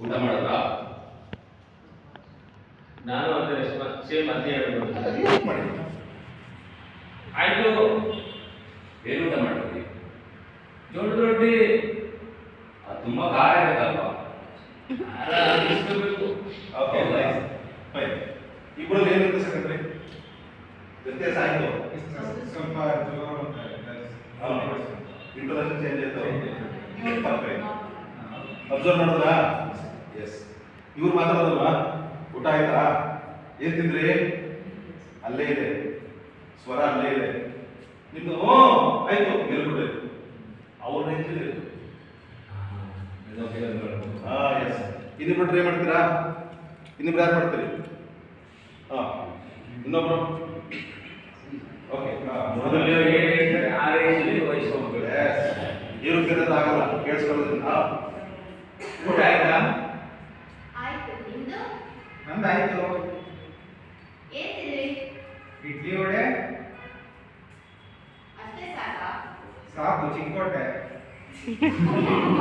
ಊಟ ಮಾಡಿದ್ರಾ ನಾನು ಅದೇ ಸೇಮ್ ಅದೇ ಹೇಳ್ಬೋದು. ಆಯಿತು. ಏನು ಊಟ ಮಾಡಿದ್ರಿ? ಜೋಳದ ರೊಟ್ಟಿ. ತುಂಬಾ ಖಾರ ಇರುತ್ತಲ್ವಾ? ಅನ್ನಿಸ್ಕೋಬೇಕು. ಓಕೆ ನೈಸ್ ಫೈನ್ ಇಬ್ಬರಲ್ಲಿ ಏನು ವ್ಯತ್ಯಾಸ ಆಯ್ತು. ಸ್ವಲ್ಪ ಜೋರು ಅಂತ ಇಂಟ್ರೊಡಕ್ಷನ್ ಚೇಂಜ್ ಆಯ್ತು. ಪರ್ಫೆಕ್ಟ್ ಅಬ್ಸರ್ವ್ ಮಾಡಿದ್ರಾ? ಎಸ್ ಇವ್ರು ಮಾತಾಡೋದಲ್ವಾ ಊಟ ಆಯ್ತಾ? ಏನ್ ತಿಂದ್ರಿ? ಅಲ್ಲೇ ಇದೆ. ಸ್ವರ ಅಲ್ಲೇ ಇದೆ. ನಿಮ್ದು? ಹ್ಞೂ ಆಯ್ತು. ಮೇಲ್ಬಿಡ್ರಿ ಅವ್ರ ರೇಂಜಲ್ಲಿ ಇದೆ ಹಾಂ ಎಸ್ ಇನ್ನಿಬ್ರು ಟ್ರೈ ಮಾಡ್ತೀರಾ? ಇನ್ನಿಬ್ರು ಯಾರು ಮಾಡ್ತೀರಿ? ಹಾಂ ಇನ್ನೊಬ್ರು? ಓಕೆ ಕೇಳಿದ್ರೆ ಆಗಲ್ಲ. ಕೇಳಿಸ್ಕೊಳ್ಳೋದ್ರಿಂದ ಊಟ ನಂದಾಯ್ತು. ಏನ್ ತಿಂದ್ರಿ ಇಡ್ಲಿ ವಡೆ. ಅಷ್ಟೇ ಸಾಕಾ? ಸಾಕು ಚಿಕ್ಕೋಟೆ.